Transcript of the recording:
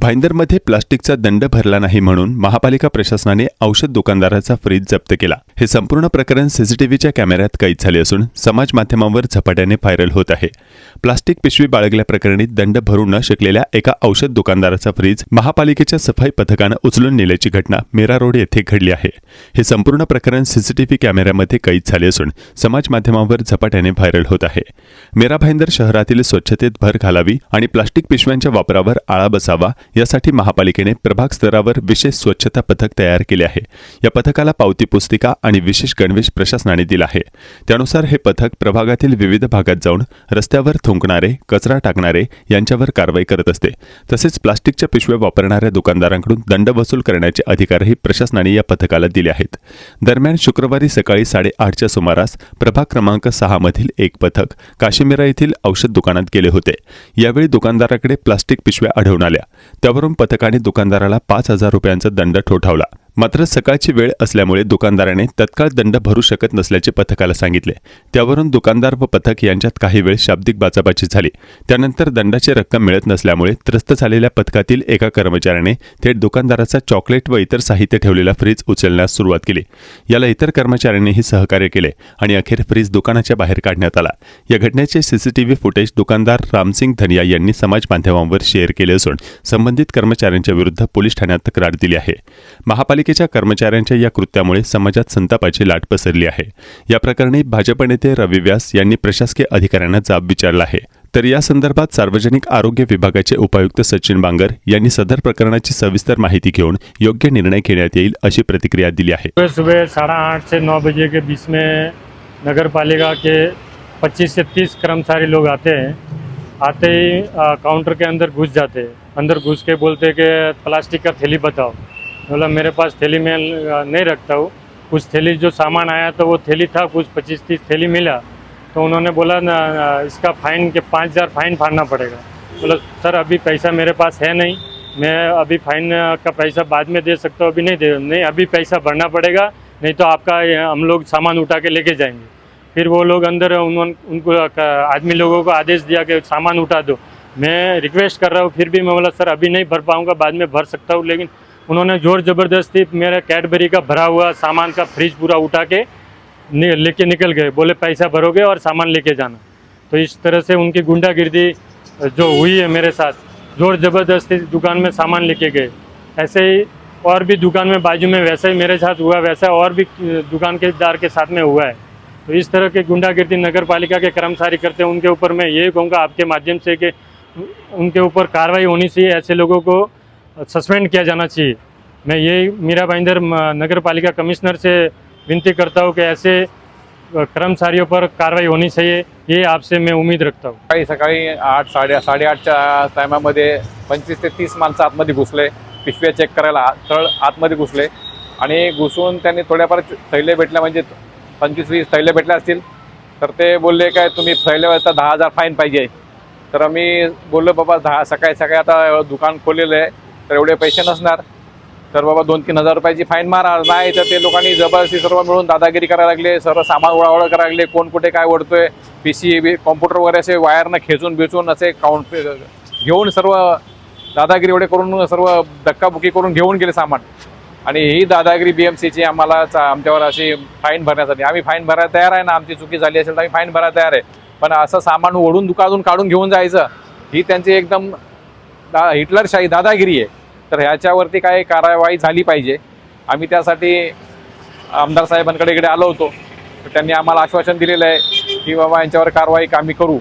भाईंदरमध्ये प्लास्टिकचा दंड भरला नाही म्हणून महापालिका प्रशासनाने औषध दुकानदाराचा फ्रीज जप्त केला. हे संपूर्ण प्रकरण सीसीटीव्हीच्या कॅमेऱ्यात कैद झाले असून समाज माध्यमांवर झपाट्याने व्हायरल होत आहे. प्लास्टिक पिशवी बाळगल्याप्रकरणी दंड भरू न शकलेल्या एका औषध दुकानदाराचा फ्रीज महापालिकेच्या सफाई पथकानं उचलून नेल्याची घटना मेरा रोड येथे घडली आहे. हे संपूर्ण प्रकरण सीसीटीव्ही कॅमेऱ्यामध्ये कैद झाले असून समाज माध्यमांवर झपाट्याने व्हायरल होत आहे. मेरा भाईंदर शहरातील स्वच्छतेत भर घालावी आणि प्लास्टिक पिशव्यांच्या वापरावर आळा बसावा यासाठी महापालिकेने प्रभाग स्तरावर विशेष स्वच्छता पथक तयार केले आहे. या पथकाला पावती पुस्तिका आणि विशेष गणवेश प्रशासनाने दिला आहे. त्यानुसार हे पथक प्रभागातील विविध भागात जाऊन रस्त्यावर थुंकणारे कचरा टाकणारे यांच्यावर कारवाई करत असते. तसेच प्लास्टिकच्या पिशव्या वापरणाऱ्या दुकानदारांकडून दंड वसूल करण्याचे अधिकारही प्रशासनाने या पथकाला दिले आहेत. दरम्यान शुक्रवारी सकाळी साडेआठच्या सुमारास प्रभाग क्रमांक सहा मधील एक पथक काशीमिरा येथील औषध दुकानात गेले होते. यावेळी दुकानदाराकडे प्लास्टिक पिशव्या आढळून आल्या. त्यावरून पथकाने दुकानदाराला पाच हजार रुपयांचा दंड ठोठावला. मात्र सकाळची वेळ असल्यामुळे दुकानदाराने तत्काळ दंड भरू शकत नसल्याचे पथकाला सांगितले. त्यावरून दुकानदार व पथक यांच्यात काही वेळ शाब्दिक बाचाबाची झाली. त्यानंतर दंडाची रक्कम मिळत नसल्यामुळे त्रस्त झालेल्या पथकातील एका कर्मचाऱ्याने थेट दुकानदाराचा चॉकलेट व इतर साहित्य ठेवलेला फ्रीज उचलण्यास सुरुवात केली. याला इतर कर्मचाऱ्यांनीही सहकार्य केले आणि अखेर फ्रीज दुकानाच्या बाहेर काढण्यात आला. या घटनेचे सीसीटीव्ही फुटेज दुकानदार रामसिंग धनिया यांनी समाज माध्यमांवर शेअर केले असून संबंधित कर्मचाऱ्यांच्या विरुद्ध पोलीस ठाण्यात तक्रार दिली आहे. महापालिका महापालिकेच्या कर्मचाऱ्यांच्या या कृत्यामुळे समाजात संतापाची लाट पसरली आहे. या प्रकरणी भाजप नेते रवी व्यास यांनी प्रशासकीय अधिकाऱ्यांना जाब विचारला आहे. तर या संदर्भात सार्वजनिक आरोग्य विभागाचे उपायुक्त सचिन बांगर यांनी सदर प्रकरणाची सविस्तर माहिती घेऊन योग्य निर्णय घेण्यात येईल अशी प्रतिक्रिया दिली आहे. सुबह सुबह साढ़े आठ से नौ बजे के बीच में नगर पालिका के 25 से 30 कर्मचारी लोग आते हैं। आते ही आ, काउंटर के अंदर घुस जाते हैं। अंदर घुस के बोलते कि प्लास्टिक का थैली बताओ। बोला मेरे पास थैली में नहीं रखता हूँ। कुछ थैली जो सामान आया तो वो थैली था, कुछ पच्चीस तीस थैली मिला। तो उन्होंने बोला, ना इसका फाइन के पाँच हज़ार फाइन फाड़ना पड़ेगा। बोला सर, अभी पैसा मेरे पास है नहीं। मैं अभी फाइन का पैसा बाद में दे सकता हूँ, अभी नहीं दे, नहीं, अभी पैसा भरना पड़ेगा। नहीं तो आपका हम लोग सामान उठा के लेके जाएँगे। फिर वो लोग अंदर, उन्होंने, उनको आदमी लोगों को आदेश दिया कि सामान उठा दो। मैं रिक्वेस्ट कर रहा हूँ, फिर भी मैं बोला, सर, अभी नहीं भर पाऊँगा, बाद में भर सकता हूँ, लेकिन उन्होंने ज़ोर ज़बरदस्ती मेरा कैडबरी का भरा हुआ सामान का फ्रिज पूरा उठा के लेके निकल गए। बोले, पैसा भरोगे और सामान लेके जाना। तो इस तरह से उनकी गुंडागिर्दी, जो हुई है मेरे साथ, ज़ोर ज़बरदस्ती दुकान में सामान लेके गए। ऐसे ही और भी दुकान में, बाजू में वैसा ही मेरे साथ हुआ, वैसा और भी दुकान के दार के साथ में हुआ है। तो इस तरह के गुंडागिर्दी नगर पालिका के कर्मचारी करते हैं। उनके ऊपर मैं यही कहूँगा, आपके माध्यम से कि उनके ऊपर कार्रवाई होनी चाहिए। ऐसे लोगों को सस्पेंड किया जाना चाहिए। मैं यही मीरा भाईंदर नगर पालिका कमिश्नर से विनती करता हूँ कि ऐसे कर्मचारियों पर कार्रवाई होनी चाहिए ये आपसे मैं उम्मीद रखता हूँ। सकाळी सकाळी आठ साडे साडेआठच्या टायमामध्ये पंचवीस ते तीस माणसं आतमध्ये घुसले पिशव्या चेक करायला तळ आतमध्ये घुसले आणि घुसून त्यांनी थोड्याफार थैले भेटल्या म्हणजे पंचवीस वीस थैले भेटल्या असतील. तर ते बोलले काय तुम्ही थैल्यावरचा दहा हजार फाईन पाहिजे तर मी बोललो बाबा दहा सकाळी सकाळी आता दुकान खोललेलं आहे. तर एवढे पैसे नसणार. तर बाबा दोन तीन हजार रुपयाची फाईन मारा. नाही तर ते लोकांनी जबरदस्ती सर्व मिळून दादागिरी करायला लागले सर्व सामान ओळावळ करायला लागले कोण कुठे काय ओढतोय पी सी बी कॉम्प्युटर वगैरे असे वायरनं खेचून बिचून असे काउंट घेऊन सर्व दादागिरी एवढे करून सर्व धक्काबुक्की करून घेऊन गेले सामान. आणि ही दादागिरी बी एम सीची आम्हाला आमच्यावर अशी फाईन भरण्यासाठी. आम्ही फाईन भरायला तयार आहे ना आमची चुकी झाली असेल तर आम्ही फाईन भरायला तयार आहे. पण असं सामान ओढून दुकानातून काढून घेऊन जायचं ही त्यांची एकदम दा हिटलरशाही दादागिरी आहे. तर ह्याच्यावरती काय कारवाई झाली पाहिजे. आम्ही त्यासाठी आमदार साहेबांकडे इकडे आलो होतो. तर त्यांनी आम्हाला आश्वासन दिलेलं आहे की बाबा यांच्यावर कारवाई आम्ही करू.